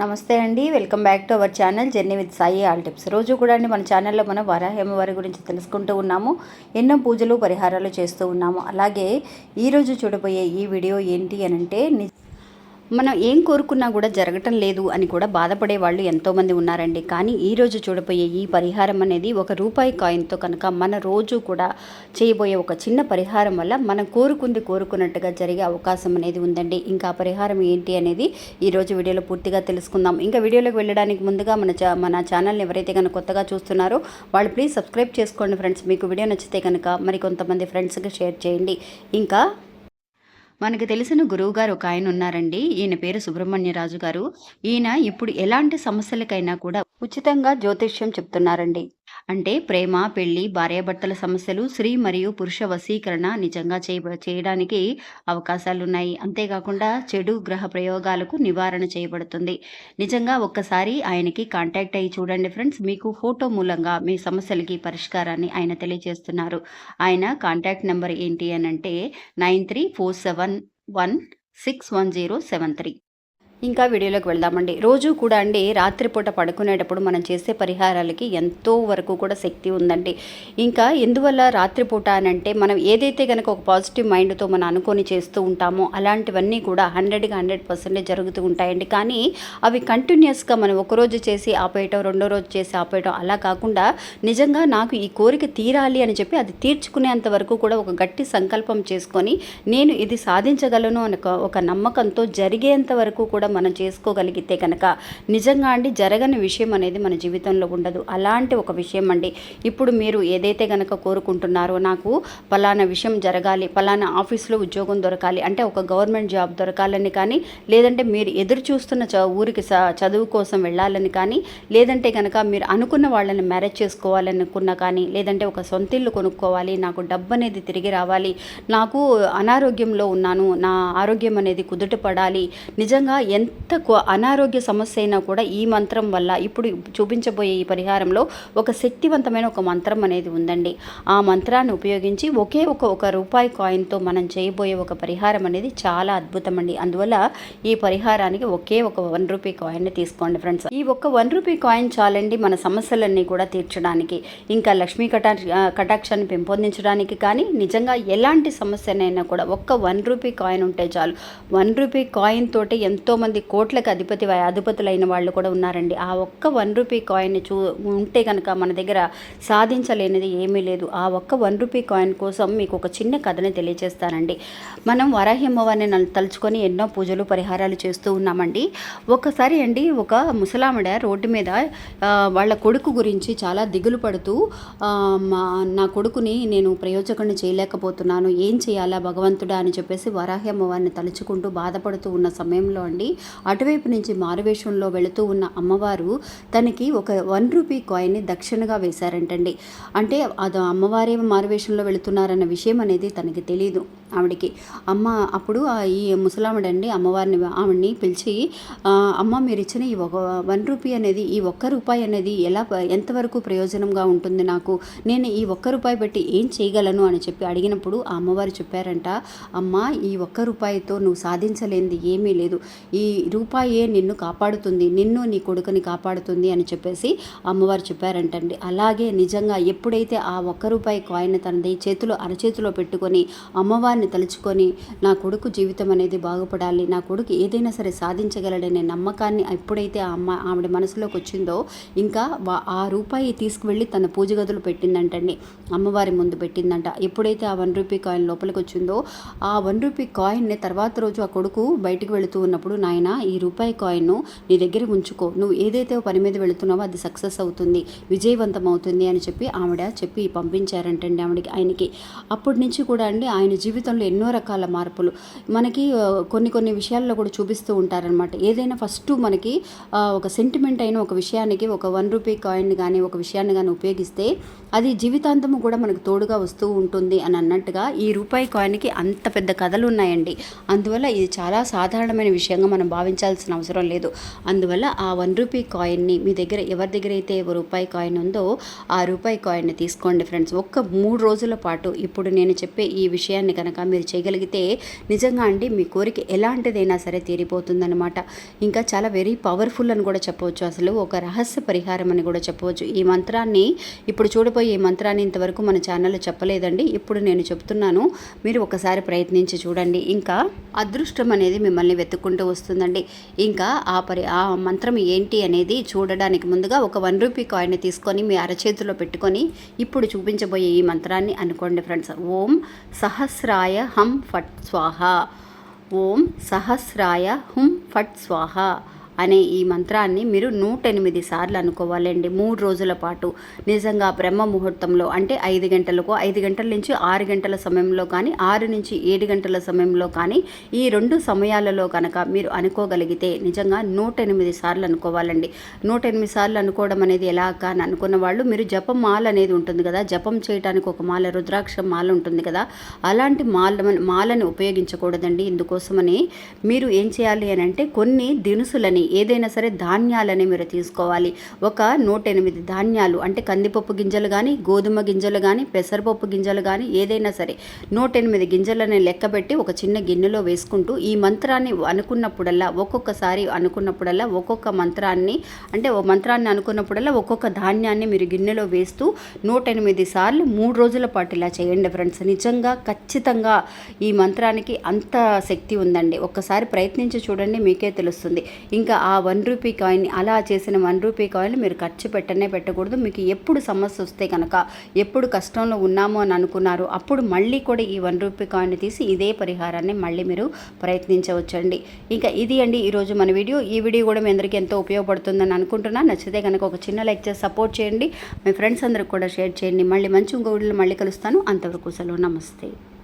నమస్తే అండి welcome back to our channel journey with Sai all tips. రోజు కూడా అండి మన ఛానల్లో మనం వరాహేమవారి గురించి తెలుసుకుంటూ ఉన్నాము ఎన్నో పూజలు పరిహారాలు చేస్తూ ఉన్నాము. అలాగే ఈరోజు చూడబోయే ఈ వీడియో ఏంటి అని అంటే మనం ఏం కోరుకున్నా కూడా జరగటం లేదు అని కూడా బాధపడే వాళ్ళు ఎంతోమంది ఉన్నారండి. కానీ ఈరోజు చూడబోయే ఈ పరిహారం అనేది ఒక రూపాయి కాయిన్తో కనుక మన రోజు కూడా చేయబోయే ఒక చిన్న పరిహారం వల్ల మనం కోరుకుంది కోరుకున్నట్టుగా జరిగే అవకాశం అనేది ఉందండి. ఇంకా పరిహారం ఏంటి అనేది ఈరోజు వీడియోలో పూర్తిగా తెలుసుకుందాం. ఇంకా వీడియోలోకి వెళ్ళడానికి ముందుగా మన చా మన ఛానల్ని ఎవరైతే కనుక కొత్తగా చూస్తున్నారో వాళ్ళు ప్లీజ్ సబ్స్క్రైబ్ చేసుకోండి ఫ్రెండ్స్. మీకు వీడియో నచ్చితే కనుక మరి కొంతమంది ఫ్రెండ్స్కి షేర్ చేయండి. ఇంకా మనకు తెలిసిన గురువు గారు ఒక ఆయన ఉన్నారండి. ఈయన పేరు సుబ్రహ్మణ్యరాజు గారు. ఈయన ఇప్పుడు ఎలాంటి సమస్యలకైనా కూడా ఉచితంగా జ్యోతిష్యం చెప్తున్నారండి. అంటే ప్రేమ పెళ్ళి భార్యాభర్తల సమస్యలు స్త్రీ మరియు పురుష వశీకరణ నిజంగా చేయ చేయడానికి అవకాశాలు ఉన్నాయి అంతేకాకుండా చెడు గ్రహ ప్రయోగాలకు నివారణ చేయబడుతుంది. నిజంగా ఒక్కసారి ఆయనకి కాంటాక్ట్ అయ్యి చూడండి ఫ్రెండ్స్ మీకు ఫోటో మూలంగా మీ సమస్యలకి పరిష్కారాన్ని ఆయన తెలియజేస్తున్నారు. ఆయన కాంటాక్ట్ నెంబర్ ఏంటి అని అంటే nine three four seven one six one zero seven three ఇంకా వీడియోలోకి వెళ్దామండి. రోజు కూడా అండి రాత్రిపూట పడుకునేటప్పుడు మనం చేసే పరిహారాలకి ఎంతో వరకు కూడా శక్తి ఉందండి. ఇంకా ఎందువల్ల రాత్రిపూట అని అంటే మనం ఏదైతే కనుక ఒక పాజిటివ్ మైండ్తో మనం అనుకొని చేస్తూ ఉంటామో అలాంటివన్నీ కూడా హండ్రెడ్కి హండ్రెడ్ పర్సెంటేజ్ జరుగుతూ ఉంటాయండి. కానీ అవి కంటిన్యూస్గా మనం ఒక రోజు చేసి ఆపేయటం రెండో రోజు చేసి ఆపేయటం అలా కాకుండా నిజంగా నాకు ఈ కోరిక తీరాలి అని చెప్పి అది తీర్చుకునేంత వరకు కూడా ఒక గట్టి సంకల్పం చేసుకొని నేను ఇది సాధించగలను అని ఒక నమ్మకంతో జరిగేంత వరకు కూడా మనం చేసుకోగలిగితే కనుక నిజంగా అండి జరగని విషయం అనేది మన జీవితంలో ఉండదు. అలాంటి ఒక విషయం అండి. ఇప్పుడు మీరు ఏదైతే కనుక కోరుకుంటున్నారో నాకు పలానా విషయం జరగాలి పలానా ఆఫీస్లో ఉద్యోగం దొరకాలి అంటే ఒక గవర్నమెంట్ జాబ్ దొరకాలని కానీ లేదంటే మీరు ఎదురు చూస్తున్న చ ఊరికి స చదువు కోసం వెళ్ళాలని కానీ లేదంటే కనుక మీరు అనుకున్న వాళ్ళని మ్యారేజ్ చేసుకోవాలనుకున్నా కానీ లేదంటే ఒక సొంత ఇల్లు కొనుక్కోవాలి నాకు డబ్బు అనేది తిరిగి రావాలి నాకు అనారోగ్యంలో ఉన్నాను నా ఆరోగ్యం అనేది కుదుట పడాలి నిజంగా ఎంత అనారోగ్య సమస్య అయినా కూడా ఈ మంత్రం వల్ల ఇప్పుడు చూపించబోయే ఈ పరిహారంలో ఒక శక్తివంతమైన ఒక మంత్రం అనేది ఉందండి. ఆ మంత్రాన్ని ఉపయోగించి ఒకే ఒక ఒక రూపాయి కాయిన్తో మనం చేయబోయే ఒక పరిహారం అనేది చాలా అద్భుతం అండి అందువల్ల ఈ పరిహారానికి ఒకే ఒక వన్ రూపీ కాయిన్ని తీసుకోండి ఫ్రెండ్స్. ఈ ఒక్క వన్ రూపీ కాయిన్ చాలండి మన సమస్యలన్నీ కూడా తీర్చడానికి. ఇంకా లక్ష్మీ కటా కటాక్షాన్ని పెంపొందించడానికి కానీ నిజంగా ఎలాంటి సమస్యనైనా కూడా ఒక్క వన్ రూపీ కాయిన్ ఉంటే చాలు. వన్ రూపీ కాయిన్ తోటి కొంతమంది కోట్లకు అధిపతి అధిపతులైన వాళ్ళు కూడా ఉన్నారండి. ఆ ఒక్క వన్ రూపీ కాయిన్ చూ ఉంటే కనుక మన దగ్గర సాధించలేనిది ఏమీ లేదు. ఆ ఒక్క వన్ రూపీ కాయిన్ కోసం మీకు ఒక చిన్న కథని తెలియజేస్తానండి మనం వరాహిమ్మవారిని తలుచుకొని ఎన్నో పూజలు పరిహారాలు చేస్తూ ఉన్నామండి. ఒకసారి అండి ఒక ముసలామిడ రోడ్డు మీద వాళ్ళ కొడుకు గురించి చాలా దిగులు పడుతూ మా నా కొడుకుని నేను ప్రయోజకుడిని చేయలేకపోతున్నాను. ఏం చేయాలా భగవంతుడా అని చెప్పేసి వరాహి అమ్మవారిని తలుచుకుంటూ బాధపడుతూ ఉన్న సమయంలో అండి అటువైపు నుంచి మారువేషంలో వెళుతూ ఉన్న అమ్మవారు తనకి ఒక వన్ రూపీ కాయిన్ని దక్షిణగా వేశారంటండి. అంటే అది అమ్మవారే మారువేషంలో వెళుతున్నారన్న విషయం అనేది తనకి తెలియదు ఆవిడకి. అమ్మ అప్పుడు ఈ ముసలావిడండి అమ్మవారిని ఆవిడని పిలిచి అమ్మ మీరు ఇచ్చిన ఈ ఒక వన్ రూపీ అనేది ఈ ఒక్క రూపాయి అనేది ఎలా ఎంతవరకు ప్రయోజనంగా ఉంటుంది నాకు? నేను ఈ ఒక్క రూపాయి పెట్టి ఏం చేయగలను? అని చెప్పి అడిగినప్పుడు ఆ అమ్మవారు చెప్పారంట అమ్మ ఈ ఒక్క రూపాయితో నువ్వు సాధించలేనిది ఏమీ లేదు. ఈ రూపాయే నిన్ను కాపాడుతుంది నిన్ను నీ కొడుకుని కాపాడుతుంది అని చెప్పేసి అమ్మవారు చెప్పారంటండి. అలాగే నిజంగా ఎప్పుడైతే ఆ ఒక్క రూపాయి కాయిన్ తనది చేతిలో అరచేతిలో పెట్టుకొని అమ్మవారిని తలుచుకొని నా కొడుకు జీవితం అనేది బాగుపడాలి నా కొడుకు ఏదైనా సరే సాధించగలడనే నమ్మకాన్ని ఎప్పుడైతే ఆ అమ్మ ఆవిడ మనసులోకి వచ్చిందో ఇంకా ఆ రూపాయి తీసుకువెళ్ళి తన పూజ గదులు పెట్టిందంటండి. అమ్మవారి ముందు పెట్టిందంట. ఎప్పుడైతే ఆ వన్ రూపీ కాయిన్ లోపలికి వచ్చిందో ఆ వన్ రూపీ కాయిన్ని తర్వాత రోజు ఆ కొడుకు బయటికి వెళుతూ ఉన్నప్పుడు నాయన ఈ రూపాయి కాయిన్ను నీ దగ్గర ఉంచుకో. నువ్వు ఏదైతే పని మీద వెళుతున్నావో అది సక్సెస్ అవుతుంది విజయవంతం అవుతుంది అని చెప్పి ఆవిడ చెప్పి పంపించారంటండి ఆవిడకి ఆయనకి. అప్పటి నుంచి కూడా అండి ఆయన జీవితం జీవితంలో ఎన్నో రకాల మార్పులు. మనకి కొన్ని కొన్ని విషయాల్లో కూడా చూపిస్తూ ఉంటారనమాట ఏదైనా ఫస్ట్ మనకి ఒక సెంటిమెంట్ అయిన ఒక విషయానికి ఒక వన్ రూపీ కాయిన్ కానీ ఒక విషయాన్ని కానీ ఉపయోగిస్తే అది జీవితాంతము కూడా మనకు తోడుగా వస్తూ ఉంటుంది అని అన్నట్టుగా ఈ రూపాయి కాయిన్కి అంత పెద్ద కథలు ఉన్నాయండి అందువల్ల ఇది చాలా సాధారణమైన విషయంగా మనం భావించాల్సిన అవసరం లేదు. అందువల్ల ఆ వన్ రూపీ కాయిన్ని మీ దగ్గర ఎవరి దగ్గర అయితే రూపాయి కాయిన్ ఉందో ఆ రూపాయి కాయిన్ని తీసుకోండి ఫ్రెండ్స్. ఒక్క మూడు రోజుల పాటు ఇప్పుడు నేను చెప్పే ఈ విషయాన్ని కనుక కనుక మీరు చేయగలిగితే నిజంగా అండి మీ కోరిక ఎలాంటిదైనా సరే తీరిపోతుందనమాట ఇంకా చాలా వెరీ పవర్ఫుల్ అని కూడా చెప్పవచ్చు. అసలు ఒక రహస్య పరిహారం అని కూడా చెప్పవచ్చు. ఈ మంత్రాన్ని ఇప్పుడు చూడబోయే ఈ మంత్రాన్ని ఇంతవరకు మన ఛానల్లో చెప్పలేదండి. ఇప్పుడు నేను చెప్తున్నాను మీరు ఒకసారి ప్రయత్నించి చూడండి. ఇంకా అదృష్టం అనేది మిమ్మల్ని వెతుక్కుంటూ వస్తుందండి. ఇంకా ఆ పరి ఆ మంత్రం ఏంటి అనేది చూడడానికి ముందుగా ఒక వన్ రూపీ కాయిన్ తీసుకొని మీ అరచేతిలో పెట్టుకొని ఇప్పుడు చూపించబోయే ఈ మంత్రాన్ని అనుకోండి ఫ్రెండ్స్ ఓం సహస్రాయ హం ఫట్ స్వాహ ఓం సహస్రాయ హుం ఫట్ స్వాహ అనే ఈ మంత్రాన్ని మీరు నూట ఎనిమిది సార్లు అనుకోవాలండి. మూడు రోజుల పాటు. నిజంగా బ్రహ్మ ముహూర్తంలో అంటే ఐదు గంటలకు ఐదు గంటల నుంచి ఆరు గంటల సమయంలో కానీ ఆరు నుంచి ఏడు గంటల సమయంలో కానీ ఈ రెండు సమయాలలో కనుక మీరు అనుకోగలిగితే నిజంగా నూట ఎనిమిది సార్లు అనుకోవాలండి. నూట ఎనిమిది సార్లు అనుకోవడం అనేది ఎలా కానీ అనుకున్న వాళ్ళు మీరు జపం మాల అనేది ఉంటుంది కదా జపం చేయడానికి ఒక మాల రుద్రాక్ష మాల ఉంటుంది కదా అలాంటి మాల మాలని ఉపయోగించకూడదండి. ఇందుకోసమని మీరు ఏం చేయాలి అని అంటే కొన్ని దినుసులని ఏదైనా సరే ధాన్యాలని మీరు తీసుకోవాలి. ఒక నూట ఎనిమిది ధాన్యాలు అంటే కందిపప్పు గింజలు కానీ గోధుమ గింజలు కానీ పెసరపప్పు గింజలు కానీ ఏదైనా సరే నూట ఎనిమిది గింజలని లెక్కబెట్టి ఒక చిన్న గిన్నెలో వేసుకుంటూ ఈ మంత్రాన్ని అనుకున్నప్పుడల్లా ఒక్కొక్కసారి అనుకున్నప్పుడల్లా ఒక్కొక్క మంత్రాన్ని అంటే ఓ మంత్రాన్ని అనుకున్నప్పుడల్లా ఒక్కొక్క ధాన్యాన్ని మీరు గిన్నెలో వేస్తూ నూట ఎనిమిది సార్లు మూడు రోజుల పాటు ఇలా చేయండి ఫ్రెండ్స్. నిజంగా ఖచ్చితంగా ఈ మంత్రానికి అంత శక్తి ఉందండి. ఒక్కసారి ప్రయత్నించి చూడండి మీకే తెలుస్తుంది. ఇంకా ఆ వన్ రూపీ కాయిన్ అలా చేసిన వన్ రూపీ కాయిన్ మీరు ఖర్చు పెట్టనే పెట్టకూడదు. మీకు ఎప్పుడు సమస్య వస్తే కనుక ఎప్పుడు కష్టంలో ఉన్నాము అని అనుకున్నారు అప్పుడు మళ్ళీ కూడా ఈ వన్ రూపీ కాయిన్ తీసి ఇదే పరిహారాన్ని మళ్ళీ మీరు ప్రయత్నించవచ్చండి. ఇంకా ఇది అండి ఈరోజు మన వీడియో. ఈ వీడియో కూడా మీ అందరికీ ఎంతో ఉపయోగపడుతుందని అనుకుంటున్నా. నచ్చితే కనుక ఒక చిన్న లైక్ చేసి సపోర్ట్ చేయండి. మీ ఫ్రెండ్స్ అందరికి కూడా షేర్ చేయండి. మళ్ళీ మంచి ఇంకో వీడియోలో మళ్ళీ కలుస్తాను. అంతవరకు సెలవు. నమస్తే.